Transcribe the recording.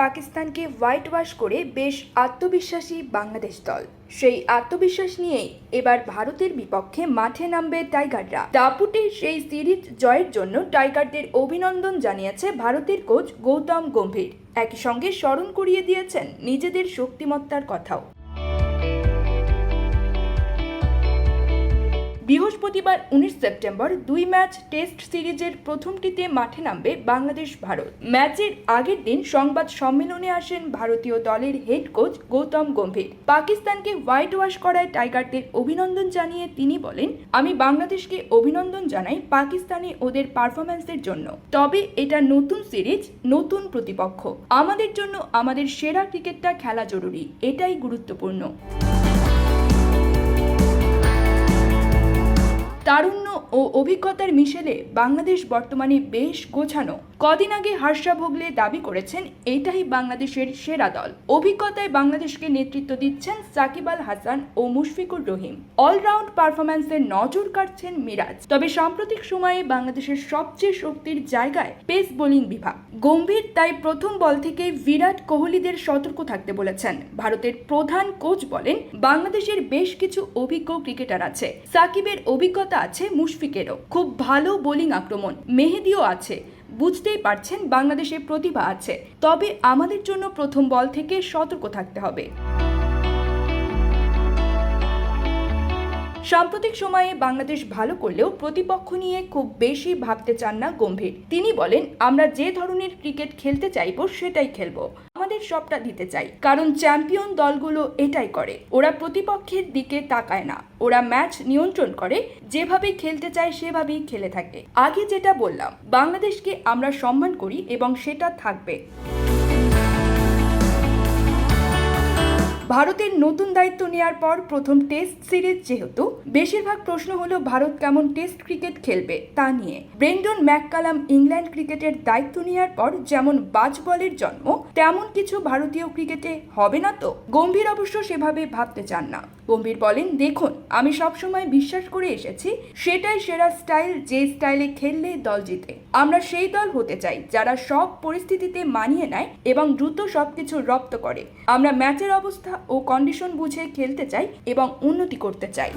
পাকিস্তানকে white wash করে বেশ আত্মবিশ্বাসী বাংলাদেশ দল। সেই আত্মবিশ্বাস নিয়েই এবার ভারতের বিপক্ষে মাঠে নামবে টাইগাররা। দাপুটে সেই সিরিজ জয়ের জন্য টাইগারদের অভিনন্দন জানিয়েছে ভারতের কোচ গৌতম গম্ভীর। একই সঙ্গে স্মরণ করিয়ে দিয়েছেন নিজেদের শক্তিমত্তার কথাও। বৃহস্পতিবার উনিশ সেপ্টেম্বর দুই ম্যাচ টেস্ট সিরিজের প্রথমটিতে মাঠে নামবে বাংলাদেশ ভারত। ম্যাচের আগের দিন সংবাদ সম্মেলনে আসেন ভারতীয় দলের হেড কোচ গৌতম গম্ভীর। পাকিস্তানকে হোয়াইট ওয়াশ করায় টাইগারদের অভিনন্দন জানিয়ে তিনি বলেন, আমি বাংলাদেশকে অভিনন্দন জানাই পাকিস্তানে ওদের পারফরম্যান্সের জন্য। তবে এটা নতুন সিরিজ, নতুন প্রতিপক্ষ। আমাদের জন্য আমাদের সেরা ক্রিকেটটা খেলা জরুরি। এটাই গুরুত্বপূর্ণ। ও অভিজ্ঞতার মিশেলে বাংলাদেশ বর্তমানে বেশ গোছানো। কদিন আগে হার্ষা ভোগলে দাবি করেছেন এটাই বাংলাদেশের সেরা দল। অভিজ্ঞতায় বাংলাদেশকে নেতৃত্ব দিচ্ছেন সাকিব আল হাসান ও মুশফিকুর রহিম। অলরাউন্ড পারফরম্যান্সে নজর কাটছেন মিরাজ। তবে সাম্প্রতিক সময়ে বাংলাদেশের সবচেয়ে শক্তির জায়গায় পেস বোলিং বিভাগ। গম্ভীর, তাই প্রথম বল থেকে বিরাট কোহলিদের সতর্ক থাকতে বলেছেন। ভারতের প্রধান কোচ বলেন, বাংলাদেশের বেশ কিছু অভিজ্ঞ ক্রিকেটার আছে। সাকিবের অভিজ্ঞতা আছে মুশফিকেরও। খুব ভালো বোলিং আক্রমণ। মেহেদিও আছে। বুঝতেই পারছেন বাংলাদেশের প্রতিভা আছে। তবে আমাদের জন্য প্রথম বল থেকে সতর্ক থাকতে হবে। সাম্প্রতিক সময়ে বাংলাদেশ ভালো করলেও প্রতিপক্ষ নিয়ে খুব বেশি ভাবতে চান না গম্ভীর। তিনি বলেন, আমরা যে ধরনের ক্রিকেট খেলতে চাইব সেটাই খেলব। আমাদের সবটা দিতে চাই। কারণ চ্যাম্পিয়ন দলগুলো এটাই করে। ওরা প্রতিপক্ষের দিকে তাকায় না। ওরা ম্যাচ নিয়ন্ত্রণ করে। যেভাবে খেলতে চায় সেভাবেই খেলে থাকে। আগে যেটা বললাম, বাংলাদেশকে আমরা সম্মান করি এবং সেটা থাকবে। ভারতের নতুন দায়িত্ব নেওয়ার পর প্রথম টেস্ট সিরিজ যেহেতু, বেশিরভাগ প্রশ্ন হলো ভারত কেমন টেস্ট ক্রিকেট খেলবে তা নিয়ে। ব্রেন্ডন ম্যাককালাম ইংল্যান্ড ক্রিকেটের দায়িত্ব নেওয়ার পর যেমন বাজ বলের জন্ম, তেমন কিছু ভারতীয় ক্রিকেটে হবে না তো? গম্ভীর অবশ্য সেভাবে ভাবতে চান না। গম্ভীর বলেন, দেখুন, আমি সবসময় বিশ্বাস করে এসেছি, সেটাই সেরা স্টাইল যে স্টাইলে খেললে দল জিতে। আমরা সেই দল হতে চাই, যারা সব পরিস্থিতিতে মানিয়ে নেয় এবং দ্রুত সবকিছু রপ্ত করে। আমরা ম্যাচের অবস্থা ও কন্ডিশন বুঝে খেলতে চাই এবং উন্নতি করতে চাই।